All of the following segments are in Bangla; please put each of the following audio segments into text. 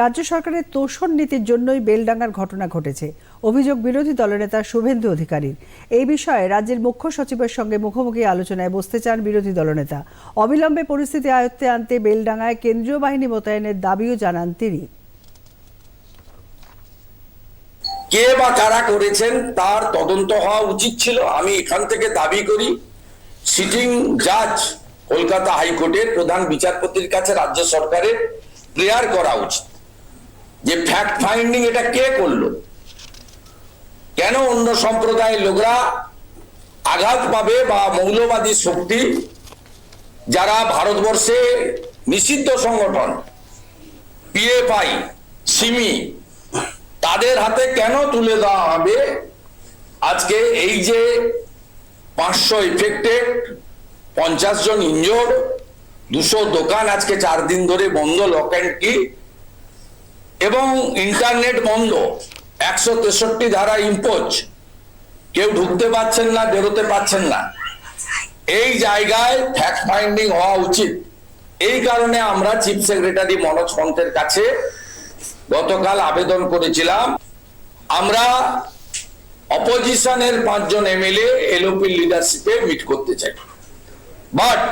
রাজ্য সরকারের তোষণ নীতির জন্যই বেলডাঙ্গার ঘটনা ঘটেছে। অভিযোগ বিরোধী দলনেতা শুভেন্দু অধিকারীর। এই বিষয়ে রাজ্যের মুখ্য সচিবের সঙ্গে মুখোমুখি আলোচনায় বসতে চান বিরোধী দলনেতা। অবিলম্বে পরিস্থিতি আয়ত্তে আনতে বেলডাঙ্গায় কেন্দ্রীয় বাহিনী মোতায়েনের দাবিও জানান তিনি। কে বা কারা করেছেন তার তদন্ত হওয়া উচিত ছিল। আমি এখান থেকে দাবি করি, সিটিং জাজ কলকাতা হাইকোর্টের প্রধান বিচারপতির কাছে রাজ্য সরকারের প্রেয়ার করা উচিত। যে ফ্যাক্ট ফাইন্ডিং এটা কে করল? কেন অন্য সম্প্রদায়ের লোকরা আঘাত পাবে বা মৌলবাদী শক্তি? যারা ভারতবর্ষে নিষিদ্ধ সংগঠন, পিএফআই, সিমি, তাদের হাতে কেন তুলে দেওয়া হবে? আজকে এই যে পাঁচশো ইফেক্টেড পঞ্চাশ জন ইনজোর দুশো দোকান আজকে চার দিন ধরে বন্ধ লক অ্যান্ড কি এবং ইন্টারনেট বন্ধ। একশো তেষট্টি ধারা ইম্পোজ কেউ ঢুকতে পারছেন না, বেরোতে পারছেন না। এই জায়গায় ফ্যাক্ট ফাইন্ডিং হওয়া উচিত। এই কারণে আমরা চিফ সেক্রেটারি মনোজ পন্থের কাছে গতকাল আবেদন করেছিলাম। আমরা অপোজিশনের পাঁচজন এমএলএ এলওপির লিডারশিপে মিট করতে চাই। বাট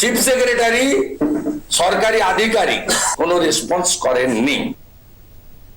চিফ সেক্রেটারি সরকারি আধিকারিক কোনো রেসপন্স করেননি।